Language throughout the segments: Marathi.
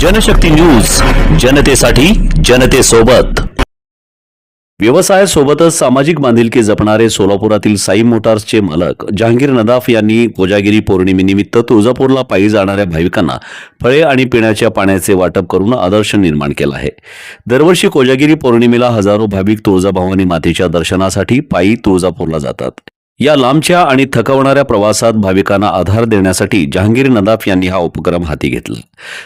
जनशक्ती न्यूज जनतेसाठी जनतेसोबत. व्यवसायासोबतच सामाजिक बांधिलकी जपणारे सोलापुरातील साई मोटार्सचे मालक जहांगीर नदाफ यांनी कोजागिरी पौर्णिमेनिमित्त तुळजापूरला पायी जाणाऱ्या भाविकांना फळे आणि पिण्याच्या पाण्याचे वाटप करून आदर्श निर्माण केला आहे. दरवर्षी कोजागिरी पौर्णिमेला हजारो भाविक तुळजाभवानी मातेच्या दर्शनासाठी पायी तुळजापूरला जातात. या लांबच्या आणि थकवणाऱ्या प्रवासात भाविकांना आधार देण्यासाठी जहांगीर नदाफ यांनी हा उपक्रम हाती घेतला.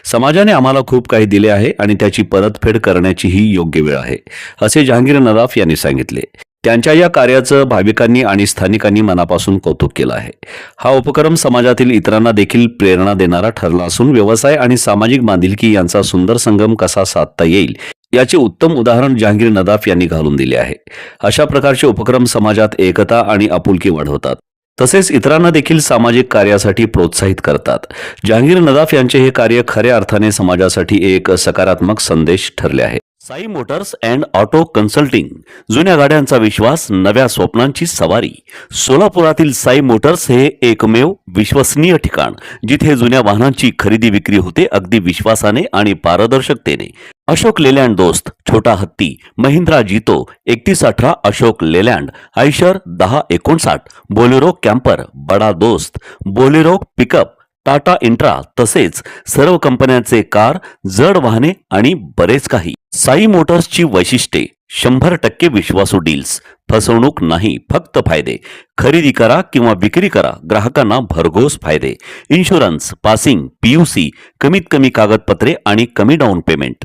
समाजाने आम्हाला खूप काही दिले आहे आणि त्याची परतफेड करण्याची ही योग्य वेळ आहे असे जहांगीर नदाफ यांनी सांगितले. त्यांच्या या कार्याचं भाविकांनी आणि स्थानिकांनी मनापासून कौतुक केलं आहे. हा उपक्रम समाजातील इतरांना देखील प्रेरणा देणारा ठरला असून व्यवसाय आणि सामाजिक बांधिलकी यांचा सुंदर संगम कसा साधता येईल याचे उत्तम उदाहरण जहांगीर नदाफ यांनी घालून दिले आहे. अशा प्रकारचे उपक्रम समाजात एकता आणि आपुलकी वाढवतात. तसेच इतरांना देखील सामाजिक कार्यासाठी प्रोत्साहित करतात. जहांगीर नदाफ यांचे हे कार्य खऱ्या अर्थाने समाजासाठी एक सकारात्मक संदेश ठरले आहे. Sai motors and auto consulting जुन्या गाड्यांचा विश्वास नव्या स्वप्नांची सवारी. सोलापुरातील साई मोटर्स हे एकमेव विश्वसनीय ठिकाण जिथे जुन्या वाहनांची खरेदी विक्री होते अगदी विश्वासाने आणि पारदर्शकतेने. अशोक लेलँड दोस्त छोटा हत्ती महिंद्रा जितो एकतीस अठरा अशोक लेलँड आयशर दहा एकोणसाठ बोलेरो कॅम्पर बडा दोस्त बोलेरो पिकअप टाटा इंट्रा तसेच सर्व कंपन्यांचे कार जड वाहने आणि बरेच काही. साई मोटर्सची वैशिष्ट्ये शंभर टक्के विश्वासू डील्स. फसवणूक नाही फक्त फायदे. खरेदी करा किंवा विक्री करा ग्राहकांना भरघोस फायदे. इन्शुरन्स पासिंग पीयूसी कमीत कमी कागदपत्रे आणि कमी डाऊन पेमेंट